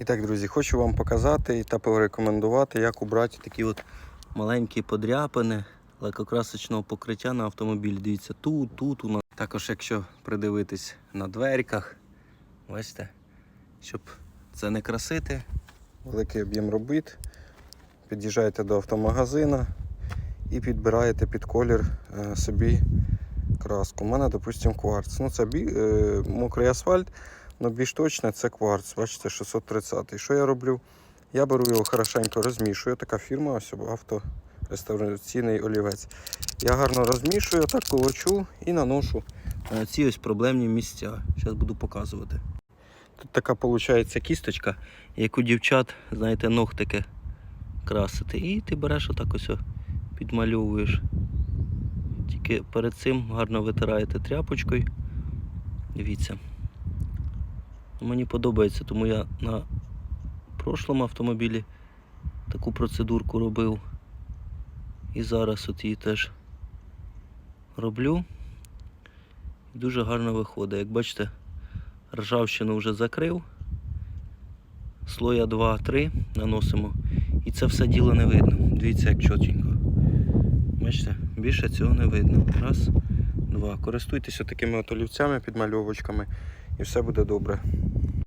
І так, друзі, хочу вам показати та порекомендувати, як убрати такі от маленькі подряпини лакокрасочного покриття на автомобіль. Дивіться, тут, тут у нас. Також, якщо придивитись на дверках, бачите, щоб це не красити, великий об'єм робіт. Під'їжджаєте до автомагазина і підбираєте під колір е, собі краску. У мене, допустимо, кварц. Ну, це бі, е, мокрий асфальт, але більш точно це кварц. Бачите, 630. І що я роблю? Я беру його хорошенько розмішую. Така фірма, ось автореставраційний олівець. Я гарно розмішую, так колочу і наношу на ці ось проблемні місця. Зараз буду показувати. Тут така виходить кісточка, як у дівчат, знаєте, ногтики красити. І ти береш отак ось підмальовуєш. Тільки перед цим гарно витираєте тряпочкою. Дивіться. Мені подобається, тому я на прошлому автомобілі таку процедурку робив. І зараз от її теж роблю. Дуже гарно виходить. Як бачите, ржавчину вже закрив. Слоя 2-3 наносимо. І це все діло не видно. Дивіться, як чотенько. Бачите, більше цього не видно. Раз, два. Користуйтеся такими от олівцями, підмальовочками, і все буде добре.